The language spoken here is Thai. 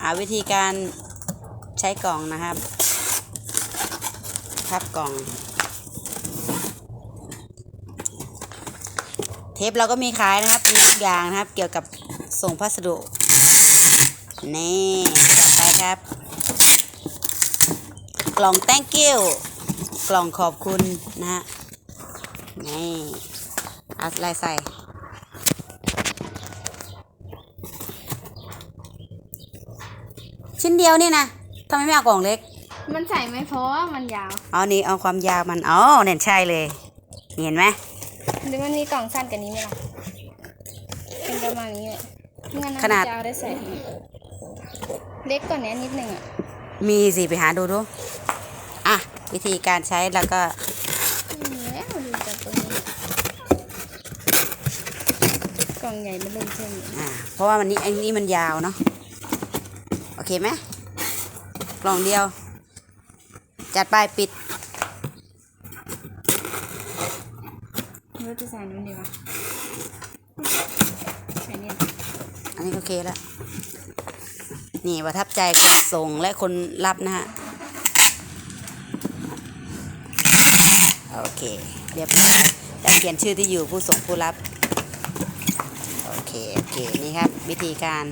เอาวิธีการใช้กล่องนะครับ พับกล่อง เทปเราก็มีขายนะครับมีทุกอย่างนะครับ เกี่ยวกับส่งพัสดุ นี่ต่อไปครับ กล่อง thank you กล่องขอบคุณนะฮะ นี่เอาอะไรใส่ ชิ้นเดียวนี่นะทำไมไม่เอากล่องเล็ก มันใส่ไม่เพราะว่ามันยาวเอานี่เอาความยาวมันอ๋อเนี่ยใช่เลยนี่เห็นไหมหรือมันมีกล่องสั้นกว่านี้ไหมล่ะเป็นประมาณนี้เลยงั้นขนาด จะเอาได้ใส่เล็กกว่านี้นิดนึงอะมีสิไปหาดูดูอะวิธีการใช้แล้วก็มีแล้วดูจากตรงนี้กล่องใหญ่มันเริ่มเช่น อ่าเพราะว่ามันนี้อันนี้มันยาวเนาะโอ เคไหมกล่องเดียว จัดไปปิดรู้จะใส่นู้นดีวะใส่เนี่ยอันนี้ก็โอเคแล้ว นี่ประทับใจคนส่งและคนรับนะฮะ โอเค เรียบร้อยแล้วเขียนชื่อที่อยู่ผู้ส่งผู้รับ โอเค โอเค นี่ครับ วิธีการ